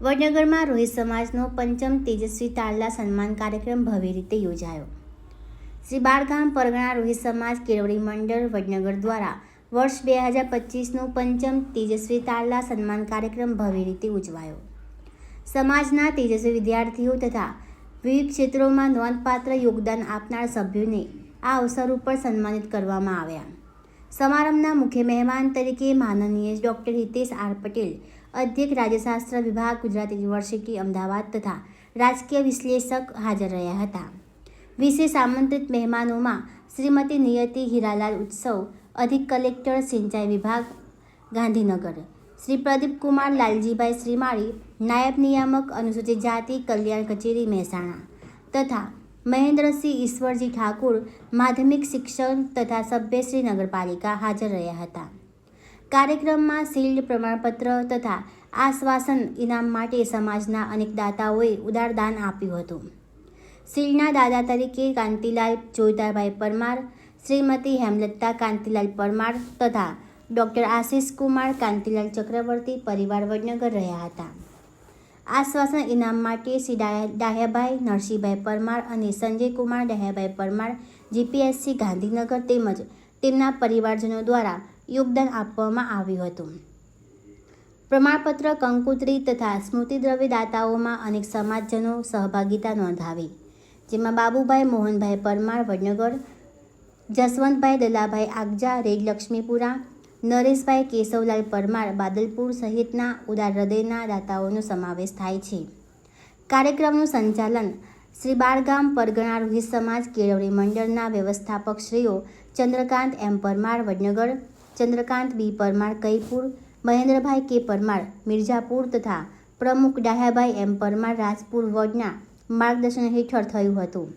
વડનગરમાં રોહિત સમાજનો પંચમ તેજસ્વી તારલા સન્માન કાર્યક્રમ ભવ્ય રીતે યોજાયો. શ્રી બારગામ પરગણા રોહિત સમાજ કેળવણી મંડળ વડનગર દ્વારા વર્ષ બે હજાર પચીસનો પંચમ તેજસ્વી તારલા સન્માન કાર્યક્રમ ભવ્ય રીતે ઉજવાયો. સમાજના તેજસ્વી વિદ્યાર્થીઓ તથા વિવિધ ક્ષેત્રોમાં નોંધપાત્ર યોગદાન આપનાર સભ્યોને આ અવસર ઉપર સન્માનિત કરવામાં આવ્યા. સમારંભના મુખ્ય મહેમાન તરીકે માનનીય ડૉક્ટર હિતેશ આર પટેલ અધ્યક્ષ રાજ્યશાસ્ત્ર વિભાગ ગુજરાત યુનિવર્સિટી, અમદાવાદ તથા રાજકીય વિશ્લેષક હાજર રહ્યા હતા. વિશેષ આમંત્રિત મહેમાનોમાં શ્રીમતી નિયતિ હીરાલાલ ઉત્સવ, અધિક કલેક્ટર સિંચાઈ વિભાગ, ગાંધીનગર. શ્રી પ્રદીપકુમાર લાલજીભાઈ શ્રીમાળી, નાયબ નિયામક અનુસૂચિત જાતિ, કલ્યાણ કચેરી, મહેસાણા તથા મહેન્દ્રસિંહ ઈશ્વરજી ઠાકુર, માધ્યમિક શિક્ષણ તથા સભ્યશ્રી નગરપાલિકા હાજર રહ્યા હતા. કાર્યક્રમમાં શીલ્ડ પ્રમાણપત્ર તથા આશ્વાસન ઇનામ માટે સમાજના અનેક દાતાઓએ ઉદાર દાન આપ્યું હતું. શીલના દાદા તરીકે કાંતિલાલ જોઈતાભાઈ પરમાર, શ્રીમતી હેમલતા કાંતિલાલ પરમાર તથા ડૉક્ટર આશિષ કુમાર કાંતિલાલ ચક્રવર્તી પરિવાર વડનગર રહ્યા હતા. આશ્વાસન ઇનામ માટે શ્રી ડાહ્યાભાઈ, નરસિંહભાઈ પરમાર અને સંજય કુમાર ડાહ્યાભાઈ પરમાર, જીપીએસસી ગાંધીનગર તેમજ તેમના પરિવારજનો દ્વારા યોગદાન આપવામાં આવ્યું હતું. પ્રમાણપત્ર, કંકુત્રી તથા સ્મૃતિદ્રવ્ય દાતાઓમાં અનેક સમાજજનો સહભાગિતા નોંધાવી, જેમાં બાબુભાઈ મોહનભાઈ પરમાર, વડનગર, જસવંતભાઈ દલાભાઈ આગજા રેડલક્ષ્મીપુરા નરેશભાઈ કેશવલાલ પરમાર, બાદલપુર સહિતના ઉદાર હૃદયના દાતાઓનો સમાવેશ થાય છે. કાર્યક્રમનું સંચાલન શ્રી બારગામ પરગણા રોહિત સમાજ કેળવણી મંડળના વ્યવસ્થાપક શ્રીઓ ચંદ્રકાંત એમ પરમાર, વડનગર ચંદ્રકાંત બી પરમાર કઈપુર મહેન્દ્રભાઈ કે પરમાર, મિર્ઝાપુર તથા પ્રમુખ ડાહ્યાભાઈ એમ પરમાર રાજપુર વોર્ડના માર્ગદર્શન હેઠળ થયું હતું.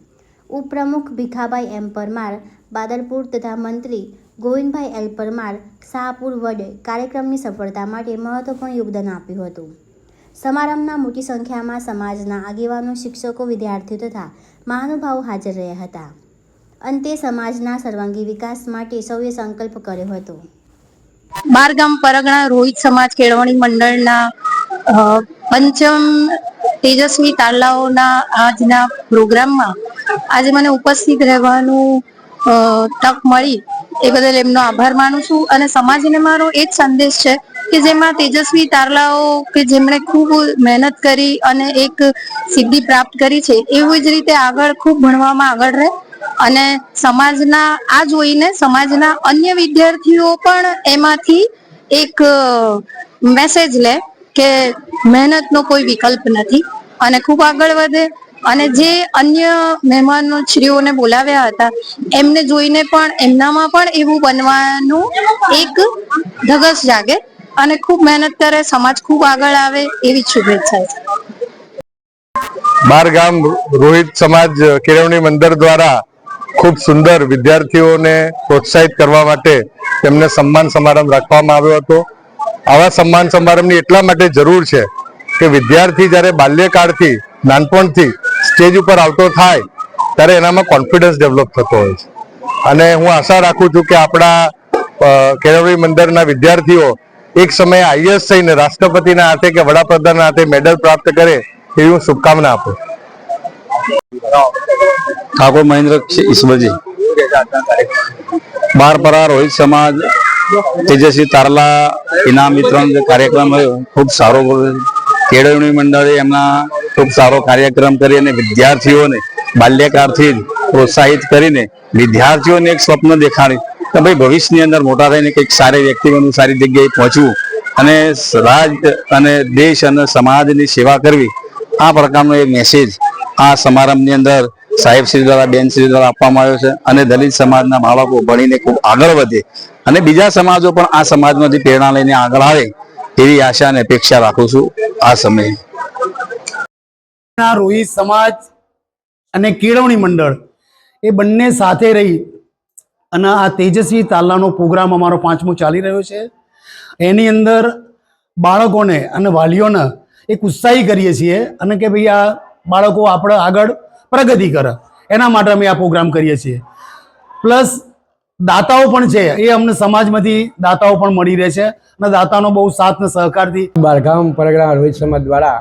ઉપપ્રમુખ ભીખાભાઈ એમ પરમાર, બાદરપુર તથા મંત્રી ગોવિંદભાઈ એલ પરમાર શાહપુર વડે કાર્યક્રમની સફળતા માટે મહત્વપૂર્ણ યોગદાન આપ્યું હતું. સમારંભમાં મોટી સંખ્યામાં સમાજના આગેવાનો, શિક્ષકો, વિદ્યાર્થીઓ તથા મહાનુભાવો હાજર રહ્યા હતા. અંતે સમાજના સર્વાંગી વિકાસ માટે સૌએ સંકલ્પ કર્યો હતો. બારગામ પરગણા રોહિત સમાજ કેળવણી મંડળના પંચમ તેજસ્વી તારલાઓના આજના પ્રોગ્રામમાં આજે મને ઉપસ્થિત રહેવાનું તક મળી. એ બદલ એમનો આભાર માનું છું અને સમાજને મારો એ જ સંદેશ છે કે જેમાં તેજસ્વી તારલાઓ કે જેમણે ખૂબ મહેનત કરી અને એક સિદ્ધિ પ્રાપ્ત કરી છે, એવી જ રીતે આગળ ખૂબ ભણવામાં આગળ રહે. અને સમાજના, આ જોઈને સમાજના અન્ય વિદ્યાર્થીઓ પણ એમાંથી એક મેસેજ લે કે મહેનતનો કોઈ વિકલ્પ નથી. અને ખૂબ આગળ વધે. અને જે અન્ય મહેમાનો શ્રીઓને બોલાવ્યા હતા, એમને જોઈને પણ, એમનામાં પણ એવું બનવાનું એક ધગસ જાગે. અને ખૂબ મહેનત કરે, સમાજ ખૂબ આગળ આવે એવી શુભેચ્છા છે બાર ગામ રોહિત સમાજ કેળવણી મંદિર દ્વારા ખૂબ સુંદર વિદ્યાર્થીઓને પ્રોત્સાહિત કરવા માટે તેમને સન્માન સમારંભ રાખવામાં આવ્યો હતો. આવા સન્માન સમારંભની એટલા માટે જરૂર છે કે વિદ્યાર્થી જ્યારે બાલ્યકાળથી, નાનપણથી સ્ટેજ ઉપર આવતો થાય, ત્યારે એનામાં કોન્ફિડન્સ ડેવલપ થતો હોય છે. અને હું આશા રાખું છું કે આપણા કેળવણી મંદિરના વિદ્યાર્થીઓ એક સમયે આઈએસ થઈને રાષ્ટ્રપતિના હાથે કે વડાપ્રધાનના હાથે મેડલ પ્રાપ્ત કરે એવી હું શુભકામના આપું. ઠાકોર મહેન્દ્ર ઈશ્વરજી બારપરા રોહિત સમાજ તેજસ્વી તારલા ઇનામ વિતરણ જે કાર્યક્રમ ખૂબ સારો કેળવણી મંડળે એમના ખૂબ સારો કાર્યક્રમ કરી અને વિદ્યાર્થીઓને બાલ્યકાળથી પ્રોત્સાહિત કરીને વિદ્યાર્થીઓને એક સ્વપ્ન દેખાડી કે ભાઈ ભવિષ્યની અંદર મોટા થઈને કંઈક સારી વ્યક્તિ બનવું સારી જગ્યાએ પહોંચવું અને રાજ અને દેશ અને સમાજની સેવા કરવી, આ પ્રકારનો એક મેસેજ આ સમારંભની અંદર સાહેબ શ્રી દ્વારા, બેન શ્રી દ્વારા આપવામાં આવ્યો છે અને દલિત સમાજના બાળકો ભણીને ખૂબ આગળ વધે અને બીજા સમાજો પણ આ સમાજમાંથી પ્રેરણા લઈને આગળ આવે એવી આશા અને અપેક્ષા રાખું છું આ સમયે. રોહિત સમાજ અને કેળવણી મંડળ એ બંને સાથે રહી અને આ તેજસ્વી તાલાનો પ્રોગ્રામ અમારો પાંચમો ચાલી રહ્યો છે. એની અંદર બાળકોને અને વાલીઓને એક ઉત્સાહી કરીએ છીએ અને કે ભાઈ આ બાળકો આપણે આગળ પ્રગતિ કરે. એના માટે અમે આ પ્રોગ્રામ કરીએ છીએ. પ્લસ દાતાઓ પણ છે, એ અમને સમાજમાંથી દાતાઓ પણ મળી રહે છે અને દાતાનો બહુ સાથ ને સહકારથી બારગામ પરગ્રામ રોહિત સમાજ દ્વારા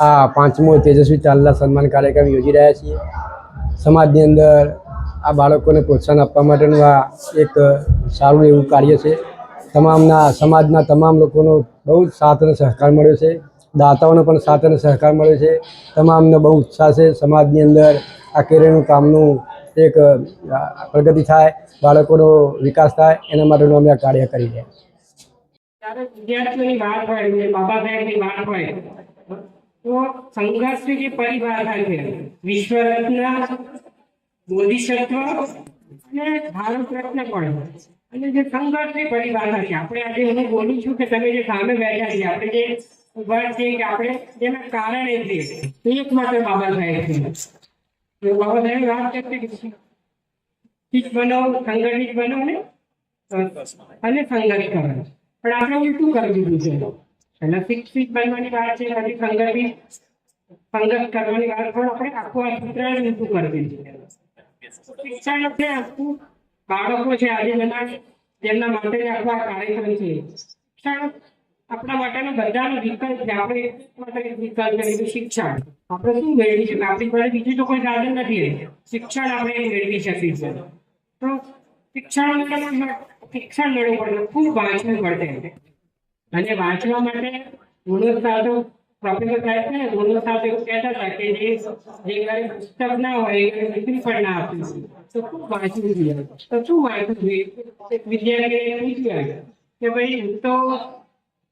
આ પાંચમો તેજસ્વી ચાલના સન્માન કાર્યક્રમ યોજી રહ્યા છીએ. સમાજની અંદર આ બાળકોને પ્રોત્સાહન આપવા માટેનું આ એક સારું એવું કાર્ય છે. તમામના, સમાજના તમામ લોકોનો બહુ જ સાથ અને સહકાર મળ્યો છે. દાતાઓનો પણ સાથ અને સહકાર મળે છે. તમામને બહુ ઉત્સાહ છે. સમાજની અંદર આ કેરીનું કામનું એક પ્રગતિ થાય, બાળકોનો વિકાસ થાય, એના માટેનું અમે આ કાર્ય કરી રહ્યા વિદ્યાર્થીઓની વાત હોય બાબા સાહેબની વાત હોય, તો સંઘર્ષની જે પરિભાષા છે, વિશ્વરત્ન, બોધિસત્વ ભારત રત્ન પણ. અને જે સંઘર્ષની પરિભાષા છે, આપણે આજે હું બોલું છું કે તમે જે સામે બેઠા છે, આપણે જે ઊભા છીએ કે આપણે જેના કારણે છીએ એ એકમાત્ર બાબા સાહેબ છે. બાબા સાહેબ, વાત કરતી કે શિક્ષ બનો સંગઠિત બનો ને અને સંઘર્ષ કરો. પણ આપણે ઉલટું કરી દીધું છે? પહેલા શિક્ષિત બનવાની વાત છે, પછી સંગઠિત સંઘર્ષ કરવાની વાત પણ આપણે આખું આ સૂત્ર ઉલટું કરી દીધું છે. શિક્ષણ એટલે આખું બાળકો છે આજે બધા જેમના માટે આખો આ કાર્યક્રમ છે. શિક્ષણ આપણા માટેનો બધાનો વિકલ્પ છે. આપણે માટે વિકલ્પ છે શિક્ષણ. આપણે શું મેળવી શકીએ? આપણી પાસે બીજું તો કોઈ સાધન નથી શિક્ષણ આપણે મેળવી છીએ. તો શિક્ષણ શિક્ષણ મેળવવું પડે. ખૂબ વાંચવું પડે. અને વાંચવા માટે ગુણવત્તા તો પ્રોફેસર સાહેબ છે ને ગુણવત્તા તો એવું કહેતા હતા કે જે જે ઘરે પુસ્તક ના હોય એ ઘરે દીકરી પણ ના આપી તો ખૂબ વાંચવું જોઈએ તો શું વાંચવું જોઈએ એક વિદ્યાર્થીએ પૂછ્યું કે ભાઈ હું તો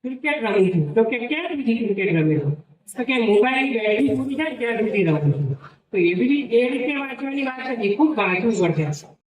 ક્રિકેટ રમું છું તો કે ક્યાં સુધી ક્રિકેટ રમે છો તો કે મોબાઈલ બેટરી પૂરી થાય ત્યાં સુધી રમું છું તો એવી રીતે એ રીતે વાંચવાની વાત નથી ખૂબ વાંચવું પડશે